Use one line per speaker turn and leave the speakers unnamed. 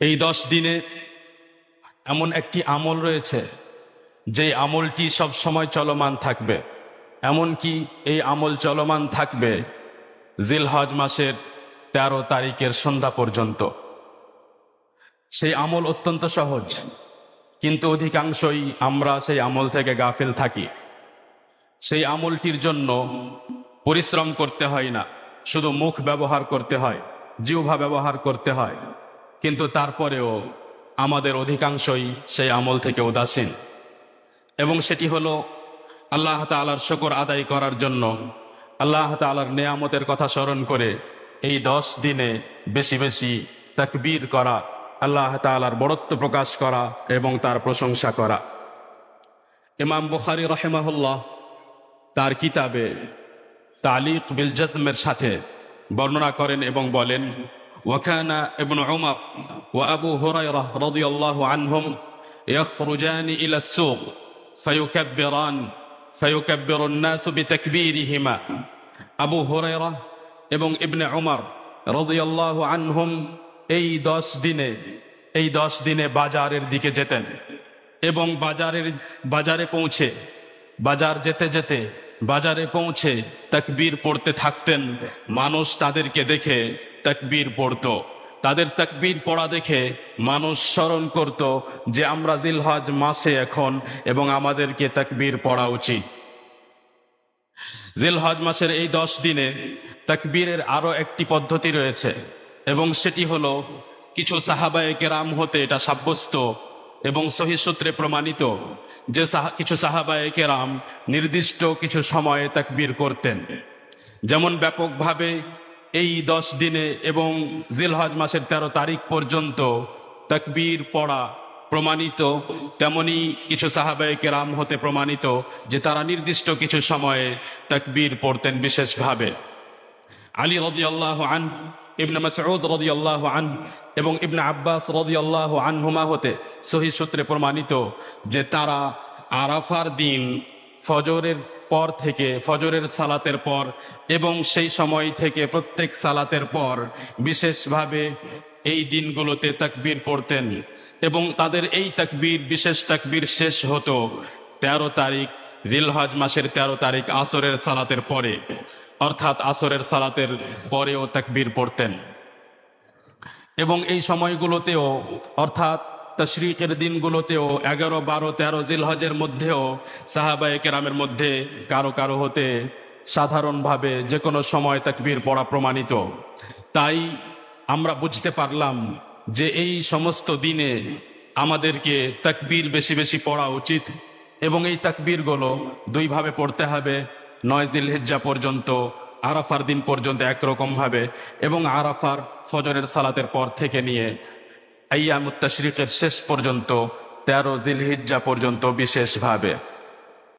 এই দশ দিনে এমন একটি আমল রয়েছে যে আমলটি সব সময় চলমান থাকবে। এমনকি এই আমল চলমান থাকবে জিলহজ মাসের তেরো তারিখের সন্ধ্যা পর্যন্ত। সেই আমল অত্যন্ত সহজ, কিন্তু অধিকাংশই আমরা সেই আমল থেকে গাফিল থাকি। সেই আমলটির জন্য পরিশ্রম করতে হয় না, শুধু মুখ ব্যবহার করতে হয়, জিহ্বা ব্যবহার করতে হয়। কিন্তু তারপরেও আমাদের অধিকাংশই সেই আমল থেকে উদাসীন। এবং সেটি হলো আল্লাহ তালার শকর আদায় করার জন্য আল্লাহ তালার নেয়ামতের কথা স্মরণ করে এই দশ দিনে বেশি বেশি তাকবীর করা, আল্লাহ তালার বড়ত্ব প্রকাশ করা এবং তার প্রশংসা করা। ইমাম বুখারি রহেমাহুল্লাহ তার কিতাবে তালিক বিল জজমের সাথে বর্ণনা করেন এবং বলেন ওয়াকানা ইবনু উমর ওয়া আবু হুরায়রা রাদিয়াল্লাহু আনহুম يخرجان إلى السوق فيكبران فيكبر الناس بتكبيرهما আবু হুরায়রা এবং ইবনে উমর রাদিয়াল্লাহু আনহুম এই দশ দিনে এই দশ দিনে বাজারের দিকে যেতেন এবং বাজারের বাজারে পৌঁছে বাজার যেতে যেতে বাজারে পৌঁছে তাকবীর পড়তে থাকতেন মানুষ তাদেরকে দেখে তাকবীর পড়ত। তাদের তাকবীর পড়া দেখে মানুষ স্মরণ করত যে আমরা জিলহজ মাসে এখন এবং আমাদেরকে তাকবীর পড়া উচিত। জিলহজ মাসের এই দশ দিনে তাকবীরের আরও একটি পদ্ধতি রয়েছে এবং সেটি হলো কিছু সাহাবায়ে কেরাম হতে এটা সাব্যস্ত এবং সূত্রে প্রমাণিত যে কিছু সাহাবায়ে কেরাম নির্দিষ্ট কিছু সময়ে তাকবীর করতেন। যেমন ব্যাপকভাবে এই দশ দিনে এবং জিলহজ মাসের তেরো তারিখ পর্যন্ত তাকবীর পড়া প্রমাণিত, তেমনি কিছু সাহাবায়ে কেরাম হতে প্রমাণিত যে তারা নির্দিষ্ট কিছু সময়ে তাকবীর পড়তেন বিশেষভাবে। আলী রদি আল্লাহ আন, ইবনে মাসউদ রদিয়াল্লাহ আন এবং ইবনে আব্বাস রদিয়াল্লাহ আনহুমা হতে সহি সূত্রে প্রমাণিত যে তারা আরাফার দিন ফজরের পর থেকে ফজরের সালাতের পর এবং সেই সময় থেকে প্রত্যেক সালাতের পর বিশেষভাবে এই দিনগুলোতে তাকবীর পড়তেন এবং তাদের এই তাকবীর বিশেষ তাকবীর শেষ হতো তেরো তারিখ দিলহজ মাসের তেরো তারিখ আসরের সালাতের পরে। অর্থাৎ আসরের সালাতের পরেও তাকবীর পড়তেন। এবং এই সময়গুলোতেও অর্থাৎ তশরিকের দিনগুলোতেও এগারো, বারো, তেরো জিলহজের মধ্যেও সাহাবায়ে কেরামের মধ্যে কারও কারও হতে সাধারণভাবে যে কোনো সময় তাকবীর পড়া প্রমাণিত। তাই আমরা বুঝতে পারলাম যে এই সমস্ত দিনে আমাদেরকে তাকবীর বেশি বেশি পড়া উচিত এবং এই তাকবীরগুলো দুইভাবে পড়তে হবে। নয় জিলহিজ্জা পর্যন্ত, আরাফার দিন পর্যন্ত একরকম ভাবে এবং আরাফার ফজরের সালাতের পর থেকে নিয়ে আইয়ামুত্তাশরিকের শেষ পর্যন্ত তেরো জিলহিজ্জা পর্যন্ত বিশেষভাবে।